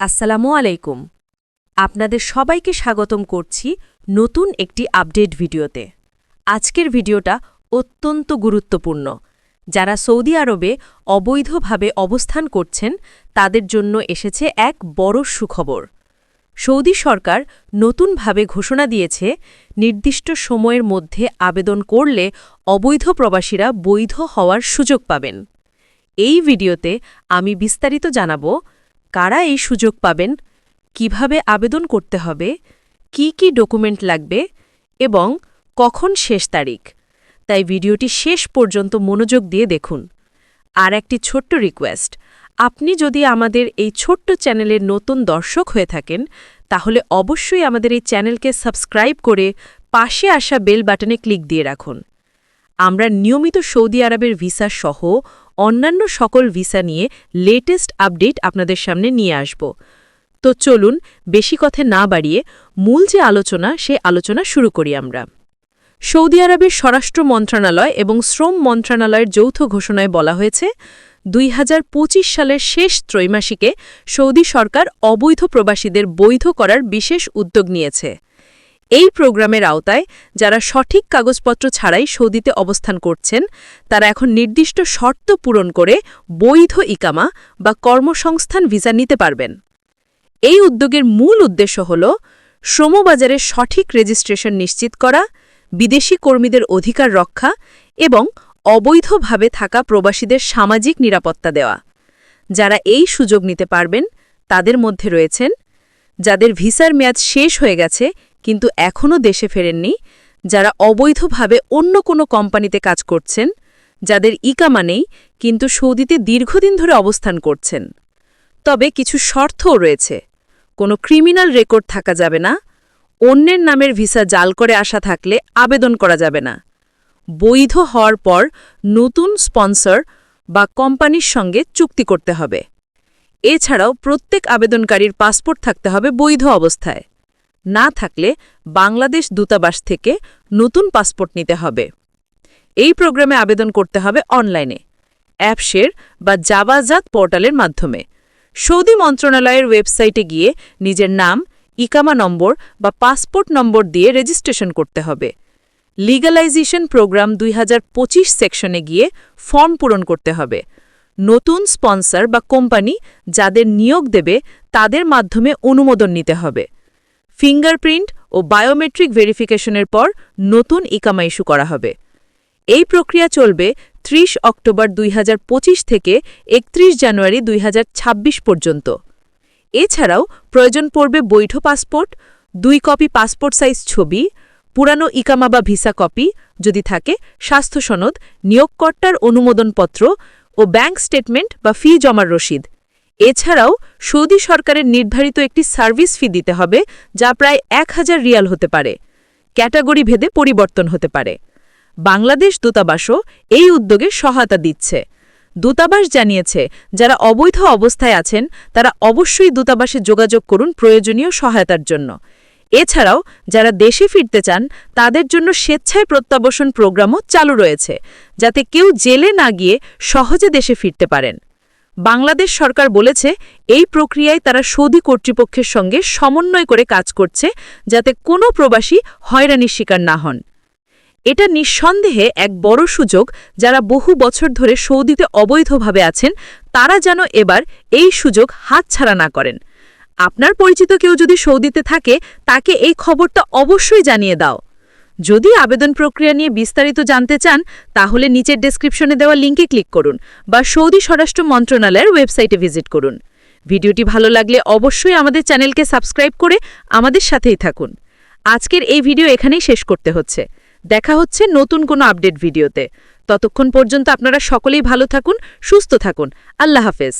আসসালামু আলাইকুম। আপনাদের সবাইকে স্বাগতম করছি নতুন একটি আপডেট ভিডিওতে। আজকের ভিডিওটা অত্যন্ত গুরুত্বপূর্ণ। যারা সৌদি আরবে অবৈধভাবে অবস্থান করছেন, তাদের জন্য এসেছে এক বড় সুখবর। সৌদি সরকার নতুনভাবে ঘোষণা দিয়েছে, নির্দিষ্ট সময়ের মধ্যে আবেদন করলে অবৈধ প্রবাসীরা বৈধ হওয়ার সুযোগ পাবেন। এই ভিডিওতে আমি বিস্তারিত জানাব কারা এই সুযোগ পাবেন? কীভাবে আবেদন করতে হবে? কি কি ডকুমেন্ট লাগবে? এবং কখন শেষ তারিখ? তাই ভিডিওটি শেষ পর্যন্ত মনোযোগ দিয়ে দেখুন। আর একটি ছোট্ট রিকোয়েস্ট, আপনি যদি আমাদের এই ছোট্ট চ্যানেলের নতুন দর্শক হয়ে থাকেন, তাহলে অবশ্যই আমাদের এই চ্যানেলকে সাবস্ক্রাইব করে পাশে আসা বেল বাটনে ক্লিক দিয়ে রাখুন। আমরা নিয়মিত সৌদি আরবের ভিসা সহ অন্যান্য সকল ভিসা নিয়ে লেটেস্ট আপডেট আপনাদের সামনে নিয়ে আসব। তো চলুন, বেশি কথা না বাড়িয়ে মূল যে আলোচনা, সে আলোচনা শুরু করি আমরা। সৌদি আরবের স্বরাষ্ট্র মন্ত্রণালয় এবং শ্রম মন্ত্রণালয়ের যৌথ ঘোষণায় বলা হয়েছে, দুই হাজার পঁচিশ সালের শেষ ত্রৈমাসিকে সৌদি সরকার অবৈধ প্রবাসীদের বৈধ করার বিশেষ উদ্যোগ নিয়েছে। এই প্রোগ্রামের আওতায় যারা সঠিক কাগজপত্র ছাড়াই সৌদিতে অবস্থান করছেন, তারা এখন নির্দিষ্ট শর্ত পূরণ করে বৈধ ইকামা বা কর্মসংস্থান ভিসা নিতে পারবেন। এই উদ্যোগের মূল উদ্দেশ্য হল শ্রমবাজারে সঠিক রেজিস্ট্রেশন নিশ্চিত করা, বিদেশি কর্মীদের অধিকার রক্ষা এবং অবৈধভাবে থাকা প্রবাসীদের সামাজিক নিরাপত্তা দেওয়া। যারা এই সুযোগ নিতে পারবেন, তাদের মধ্যে রয়েছেন, যাদের ভিসার মেয়াদ শেষ হয়ে গেছে কিন্তু এখনও দেশে ফেরেননি, যারা অবৈধভাবে অন্য কোনো কোম্পানিতে কাজ করছেন, যাদের ইকামা নেই, কিন্তু সৌদিতে দীর্ঘদিন ধরে অবস্থান করছেন। তবে কিছু শর্তও রয়েছে। কোনো ক্রিমিনাল রেকর্ড থাকা যাবে না, অন্যের নামের ভিসা জাল করে আসা থাকলে আবেদন করা যাবে না। বৈধ হওয়ার পর নতুন স্পন্সর বা কোম্পানির সঙ্গে চুক্তি করতে হবে। এছাড়াও প্রত্যেক আবেদনকারীর পাসপোর্ট থাকতে হবে বৈধ অবস্থায়। না থাকলে বাংলাদেশ দূতাবাস থেকে নতুন পাসপোর্ট নিতে হবে। এই প্রোগ্রামে আবেদন করতে হবে অনলাইনে অ্যাপশের বা জাবাজাত পোর্টালের মাধ্যমে। সৌদি মন্ত্রণালয়ের ওয়েবসাইটে গিয়ে নিজের নাম, ইকামা নম্বর বা পাসপোর্ট নম্বর দিয়ে রেজিস্ট্রেশন করতে হবে। লিগালাইজেশন প্রোগ্রাম দুই হাজার পঁচিশ সেকশনে গিয়ে ফর্ম পূরণ করতে হবে। নতুন স্পন্সর বা কোম্পানি যাদের নিয়োগ দেবে তাদের মাধ্যমে অনুমোদন নিতে হবে। ফিঙ্গারপ্রিন্ট ও বায়োমেট্রিক ভেরিফিকেশনের পর নতুন ইকামা ইস্যু করা হবে। এই প্রক্রিয়া চলবে ৩০ অক্টোবর দুই হাজার পঁচিশ থেকে ৩১ জানুয়ারি দুই হাজার ছাব্বিশ পর্যন্ত। এছাড়াও প্রয়োজন পড়বে বৈধ পাসপোর্ট, দুই কপি পাসপোর্ট সাইজ ছবি, পুরানো ইকামা বা ভিসা কপি, যদি থাকে, স্বাস্থ্য সনদ, নিয়োগকর্তার অনুমোদনপত্র ও ব্যাংক স্টেটমেন্ট বা ফি জমার রসিদ। এছাড়াও সৌদি সরকারের নির্ধারিত একটি সার্ভিস ফি দিতে হবে, যা প্রায় এক হাজার রিয়াল হতে পারে। ক্যাটাগরি ভেদে পরিবর্তন হতে পারে। বাংলাদেশ দূতাবাসও এই উদ্যোগে সহায়তা দিচ্ছে। দূতাবাস জানিয়েছে, যারা অবৈধ অবস্থায় আছেন, তারা অবশ্যই দূতাবাসে যোগাযোগ করুন প্রয়োজনীয় সহায়তার জন্য। এছাড়াও, যারা দেশে ফিরতে চান, তাদের জন্য স্বেচ্ছায় প্রত্যাবসন প্রোগ্রামও চালু রয়েছে, যাতে কেউ জেলে না গিয়ে সহজে দেশে ফিরতে পারেন। বাংলাদেশ সরকার বলেছে, এই প্রক্রিয়ায় তারা সৌদি কর্তৃপক্ষের সঙ্গে সমন্বয় করে কাজ করছে যাতে কোনো প্রবাসী হয়রানির শিকার না হন। এটা নিঃসন্দেহে এক বড় সুযোগ যারা বহু বছর ধরে সৌদিতে অবৈধভাবে আছেন, তারা যেন এবার এই সুযোগ হাতছাড়া না করেন। আপনার পরিচিত কেউ যদি সৌদিতে থাকে, তাকে এই খবরটা অবশ্যই জানিয়ে দাও। যদি আবেদন প্রক্রিয়া নিয়ে বিস্তারিত জানতে চান, তাহলে নিচের ডেসক্রিপশনে দেওয়া লিঙ্কে ক্লিক করুন বা সৌদি স্বরাষ্ট্র মন্ত্রণালয়ের ওয়েবসাইটে ভিজিট করুন। ভিডিওটি ভালো লাগলে অবশ্যই আমাদের চ্যানেলকে সাবস্ক্রাইব করে আমাদের সাথেই থাকুন। আজকের এই ভিডিও এখানেই শেষ করতে হচ্ছে। দেখা হচ্ছে নতুন কোনো আপডেট ভিডিওতে ততক্ষণ পর্যন্ত আপনারা সকলেই ভালো থাকুন, সুস্থ থাকুন। আল্লাহ হাফেজ।